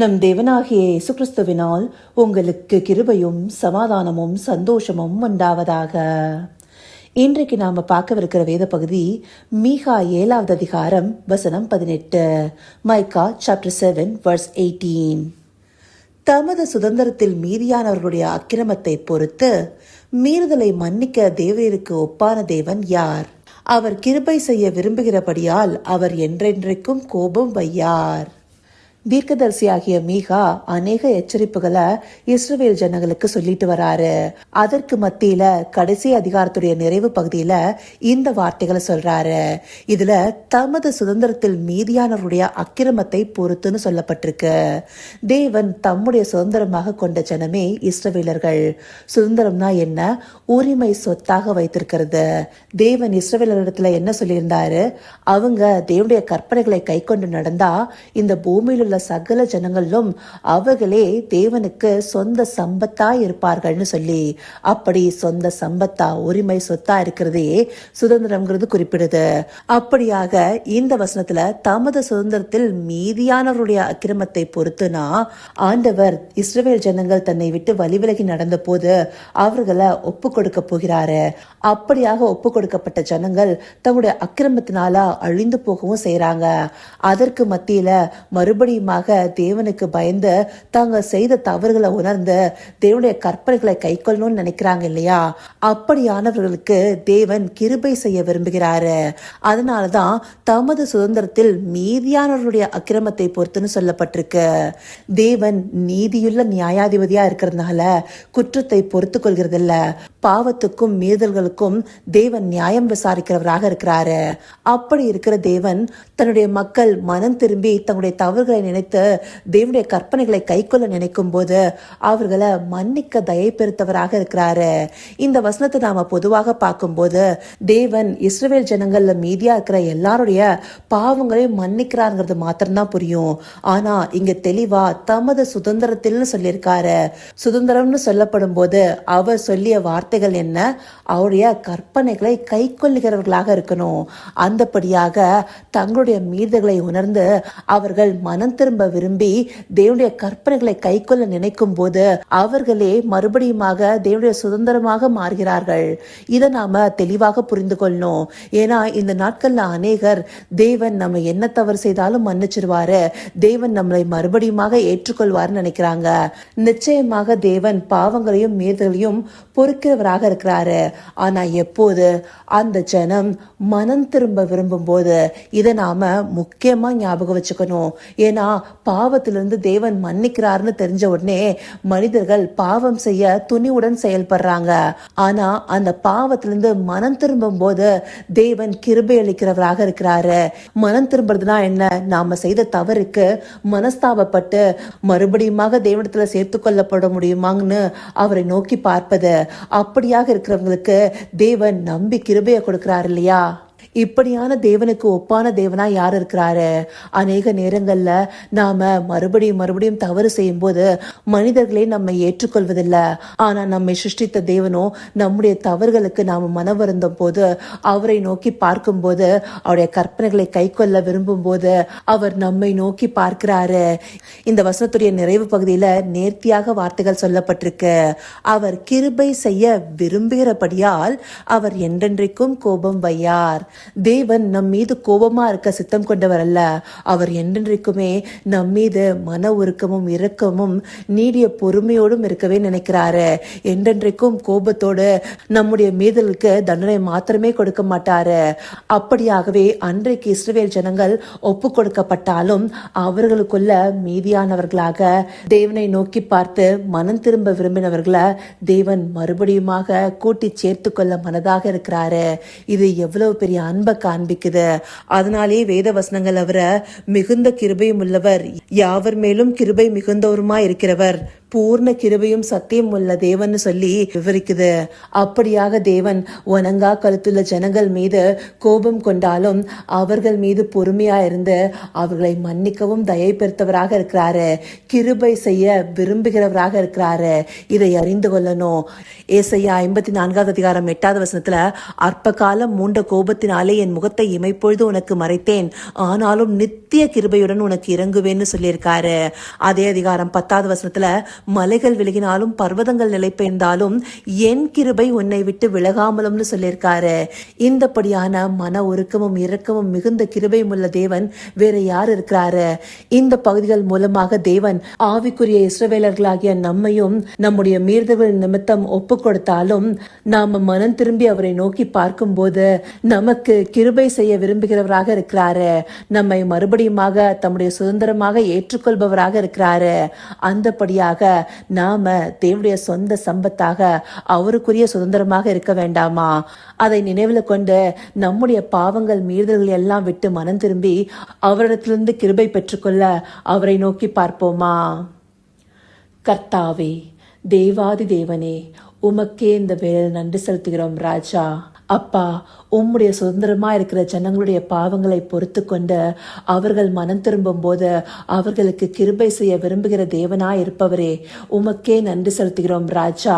நம் தேவனாகிய இயேசு கிறிஸ்துவினால் உங்களுக்கு கிருபையும் சமாதானமும் சந்தோஷமும் உண்டாவதாக. இன்றைக்கு நாம் பார்க்கவிருக்கிற வேத பகுதி மீகா ஏழாவது அதிகாரம் வசனம் பதினெட்டு. Micah chapter seven verse eighteen தமது சுதந்திரத்தில் மீதியானவர்களுடைய அக்கிரமத்தை பொறுத்து மீறுதலை மன்னிக்க தேவருக்கு ஒப்பான தேவன் யார்? அவர் கிருபை செய்ய விரும்புகிறபடியால் அவர் என்றென்றைக்கும் கோபம் வையார். தீர்க்கதரிசியாகிய மீகா அநேக எச்சரிப்புகளை இஸ்ரவேல் ஜனங்களுக்கு சொல்லிட்டு வராரு. அதற்கு மத்தியில கடைசி அதிகாரத்துடைய நிறைவு பகுதியில இந்த வார்த்தைகளை சொல்றாரு. இதுல தமது சுதந்திரத்தில் மீதியானவருடைய அக்கிரமத்தை பொறுத்துன்னு சொல்லப்பட்டிருக்கு. தேவன் தம்முடைய சுதந்திரமாக கொண்ட ஜனமே இஸ்ரவேலர்கள். சுதந்திரம்னா என்ன? உரிமை சொத்தாக வைத்திருக்கிறது. தேவன் இஸ்ரவேலரிடத்துல என்ன சொல்லியிருந்தாரு? அவங்க தேவனுடைய கற்பனைகளை கை கொண்டு நடந்தா இந்த பூமியில் உள்ள சகல ஜனங்களும் அவர்களே தேவனுக்கு சொந்த சம்பத்தா இருப்பார்கள்னு சொல்லி அப்படி சொந்த சம்பத்தா உரிமை சொத்தா இருக்கிறதே சுதந்திரம்ங்கிறது குறிப்பிடுது. அப்படியாக இந்த வசனத்துல தமது சுதந்திரத்தில் மீதியானவருடைய அக்கிரமத்தை பொறுத்துனா ஆண்டவர் இஸ்ரவேல் ஜனங்கள் தன்னை விட்டு வழிவிலகி நடந்த போது அவர்களை ஒப்பு கொடுக்க போகிறாரு. அப்படியாக ஒப்பு கொடுக்கப்பட்ட ஜனங்கள் தங்களுடைய அக்கிரமத்தினால அழிந்து போகவும் செய்யறாங்க அதற்கு மத்தியில மறுபடியும் மறுபடியுமாக தேவனுக்கு பயந்து தாங்க செய்த தவறுகளை உணர்ந்து தேவனுடைய கற்பனைகளை கைக்கொள்ளணும்னு நினைக்கிறாங்க இல்லையா? அப்படியானவர்களுக்கு தேவன் கிருபை செய்ய விரும்புகிறாரு. அதனாலதான் தமது சுதந்திரத்தில் மீதியானவர்களுடைய அக்கிரமத்தை பொறுத்துன்னு சொல்லப்பட்டிருக்கு. தேவன் நீதியுள்ள நியாயாதிபதியா இருக்கிறதுனால குற்றத்தை பொறுத்து கொள்கிறதில்ல. பாவத்துக்கும் மீறுதல்களுக்கும் தேவன் நியாயம் விசாரிக்கிறவராக இருக்கிறாரு. அப்படி இருக்கிற தேவன் தன்னுடைய மக்கள் மனம் திரும்பி தங்களுடைய தவறுகளை நினைத்து தேவனுடைய கற்பனைகளை கைக்கொள்ள நினைக்கும் போது அவர்களை மன்னிக்க தயை பெருத்தவராக இருக்கிறாரு. இந்த வசனத்தை நாம பொதுவாக பார்க்கும்போது தேவன் இஸ்ரவேல் ஜனங்கள்ல மீதியா இருக்கிற எல்லாருடைய பாவங்களையும் மன்னிக்கிறாருங்கிறது மாத்திரம்தான் புரியும். ஆனா இங்க தெளிவா தமது சுதந்திரத்தில்னு சொல்லியிருக்காரு. சுதந்திரம்னு சொல்லப்படும் போது அவர் சொல்லிய வார்த்தைகள் என்ன? அவருடைய கற்பனைகளை கை கொள்ளுகிறவர்களாக இருக்கணும். அந்தபடியாக தங்களுடைய மீறுதல்களை உணர்ந்து அவர்கள் மனம் திரும்ப விரும்பி தேவனுடைய கற்பனைகளை கை கொள்ள நினைக்கும் போது அவர்களே மறுபடியுமாக தேவனுடைய சுதந்திரமாக மாறுகிறார்கள். இதை நாம தெளிவாக புரிந்து கொள்ளணும். ஏன்னா இந்த நாட்கள்ல அநேகர் தேவன் நம்ம என்ன தவறு செய்தாலும் மன்னிச்சிருவாரு. தேவன் நம்மளை மறுபடியுமாக ஏற்றுக்கொள்வார்னு நினைக்கிறாங்க. நிச்சயமாக தேவன் பாவங்களையும் மீறுதலையும் பொறுக்கிறவராக இருக்கிறாரு. ஆனா எப்போது? அந்த ஜனம் மனம் திரும்ப விரும்பும் போது இதை நாம முக்கியமா ஞாபகம் வச்சுக்கணும். ஏன்னா பாவத்திலிருந்து தேவன் மன்னிக்கிறாருன்னு தெரிஞ்ச உடனே மனிதர்கள் பாவம் செய்ய துணிவுடன் செயல்படுறாங்க. ஆனா அந்த பாவத்திலிருந்து மனம் திரும்பும் போது தேவன் கிருபை அளிக்கிறவராக இருக்கிறாரு. மனம் திரும்புறதுனா என்ன? நாம செய்த தவறுக்கு மனஸ்தாபப்பட்டு மறுபடியுமாக தேவனத்துல சேர்த்து கொள்ளப்பட முடியுமாங்கன்னு அவரை நோக்கி பார்ப்பது. அப்படியாக இருக்கிறவங்களுக்கு தேவன் நம்பி கிருபையை கொடுக்கிறார் இல்லையா? இப்படியான தேவனுக்கு ஒப்பான தேவனா யார் இருக்கிறாரு? அநேக நேரங்கள்ல நாம மறுபடியும் மறுபடியும் தவறு செய்யும் போது மனிதர்களே நம்மை ஏற்றுக்கொள்வதில்லை. ஆனா நம்மை சிருஷ்டித்த தேவனோ நம்முடைய தவறுகளுக்கு நாம மனவருந்தும் போது அவரை நோக்கி பார்க்கும்போது அவருடைய கற்பனைகளை கை கொள்ள விரும்பும் போது அவர் நம்மை நோக்கி பார்க்கிறாரு. இந்த வசனத்துடைய நிறைவு பகுதியில நேர்த்தியாக வார்த்தைகள் சொல்லப்பட்டிருக்கு. அவர் கிருபை செய்ய விரும்புகிறபடியால் அவர் என்றென்றைக்கும் கோபம் வையார். தேவன் நம் மீது கோபமா இருக்க சித்தம் கொண்டவர் அல்ல அவர் என்றென்றைக்குமே நம் மீது மன உருக்கமும் இரக்கமும் நீடிய பொறுமையோடும் இருக்கவே நினைக்கிறாரு. என்றென்றைக்கும் கோபத்தோடு நம்முடைய மீதலுக்கு தண்டனை மாத்திரமே கொடுக்க மாட்டாரு. அப்படியாகவே அன்றைக்கு இஸ்ரவேல் ஜனங்கள் ஒப்பு கொடுக்கப்பட்டாலும் அவர்களுக்குள்ள மீதியானவர்களாக தேவனை நோக்கி பார்த்து மனம் திரும்ப விரும்பினவர்களை தேவன் மறுபடியுமாக கூட்டி சேர்த்து கொள்ள மனதாக இருக்கிறாரு. இது எவ்வளவு பெரிய அன்பை காண்பிக்குது. அதனாலே வேத வசனங்கள் அவரை மிகுந்த கிருபையும் உள்ளவர். யாவர் மேலும் கிருபை மிகுந்தவருமா இருக்கிறவர். பூர்ண கிருபையும் சத்தியம் உள்ள தேவன் சொல்லி விவரிக்குது. அப்படியாக தேவன் வணங்கா கருத்துள்ள ஜனங்கள் மீது கோபம் கொண்டாலும் அவர்கள் மீது பொறுமையா இருந்து அவர்களை மன்னிக்கவும் தயை பெருத்தவராக இருக்கிறாரு. கிருபை செய்ய விரும்புகிறவராக இருக்கிறாரு. இதை அறிந்து கொள்ளணும். ஏசையா ஐம்பத்தி நான்காவது அதிகாரம் எட்டாவது வசனத்துல அற்ப காலம் மூண்ட கோபத்தினாலே என் முகத்தை இமைப்பொழுது உனக்கு மறைத்தேன். ஆனாலும் நித்திய கிருபையுடன் உனக்கு இறங்குவேன்னு சொல்லியிருக்காரு. அதே அதிகாரம் பத்தாவது வசனத்துல மலைகள் விலகினாலும் பர்வதங்கள் நிலை பெயர்ந்தாலும் என் கிருபை உன்னை விட்டு விலகாமலும்னு சொல்லியிருக்காரு. இந்தபடியான மன ஒருக்கமும் இரக்கமும் மிகுந்த கிருபையும் உள்ள தேவன் வேற யார் இருக்கிறாரு? இந்த பகுதிகள் மூலமாக தேவன் ஆவிக்குரிய இஸ்ரவேலர்களாகிய நம்மையும் நம்முடைய மீறுதல்கள் நிமித்தம் ஒப்பு கொடுத்தாலும் நாம மனம் திரும்பி அவரை நோக்கி பார்க்கும்போது நமக்கு கிருபை செய்ய விரும்புகிறவராக இருக்கிறாரு. நம்மை மறுபடியுமாக தம்முடைய சுதந்திரமாக ஏற்றுக்கொள்பவராக இருக்கிறாரு. அந்தபடியாக நாம தேவடைய சொந்த சம்பத்தாக அவருக்குரிய சுதந்திரமாக இருக்க வேண்டாமா? அதை நினைவில் கொண்டு நம்முடைய பாவங்கள் மீறுதல்கள் எல்லாம் விட்டு மனம் திரும்பி அவரிடத்திலிருந்து கிருபை பெற்றுக்கொள்ள அவரை நோக்கி பார்ப்போமா? கர்த்தாவே தேவாதி தேவனே உமக்கே இந்த வேலை நன்றி செலுத்துகிறோம் ராஜா. அப்பா உம்முடைய சுதந்திரமா இருக்கிற ஜனங்களுடைய பாவங்களை பொறுத்து கொண்டு அவர்கள் மனம் திரும்பும் போது அவர்களுக்கு கிருபை செய்ய விரும்புகிற தேவனா இருப்பவரே உமக்கே நன்றி செலுத்துகிறோம் ராஜா.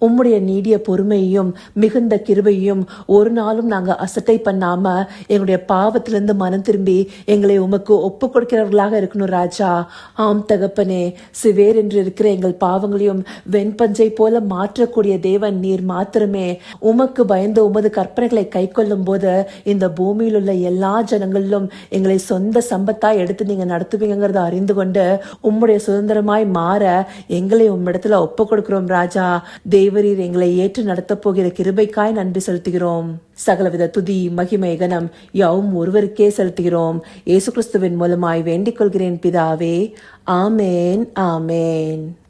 உம்முடைய நீடிய பொறுமையையும் மிகுந்த கிருபையும் ஒரு நாளும் நாங்க அசட்டை பண்ணாம எங்களுடைய பாவத்திலிருந்து மனம் திரும்பி எங்களை உமக்கு ஒப்பு கொடுக்கிறவர்களாக இருக்கணும் ராஜா. ஆம் தகப்பனே சிவேர் என்று இருக்கிற எங்கள் பாவங்களையும் வெண்பஞ்சை போல மாற்றக்கூடிய தேவன் நீர் மாத்திரமே உமக்கு பயந்த உமது கற்பனைகளை கை கொள்ளும் போது இந்த பூமியில் உள்ள எல்லா ஜனங்களிலும் எங்களை சொந்த சம்பத்தாய் எடுத்து நீங்க நடத்துவீங்கிறத அறிந்து கொண்டு உம்முடைய சுதந்திரமாய் மாற எங்களை உம்மிடத்துல ஒப்பு கொடுக்கிறோம் ராஜா. தேவரீர் எங்களை ஏற்று நடத்தப் போகிற கிருபைக்காய் நன்றி செலுத்துகிறோம். சகலவித துதி மகிமை கனம் யாவும் ஒருவருக்கே செலுத்துகிறோம். இயேசு கிறிஸ்துவின் மூலமாய் வேண்டிக் கொள்கிறேன் பிதாவே. ஆமேன் ஆமேன்.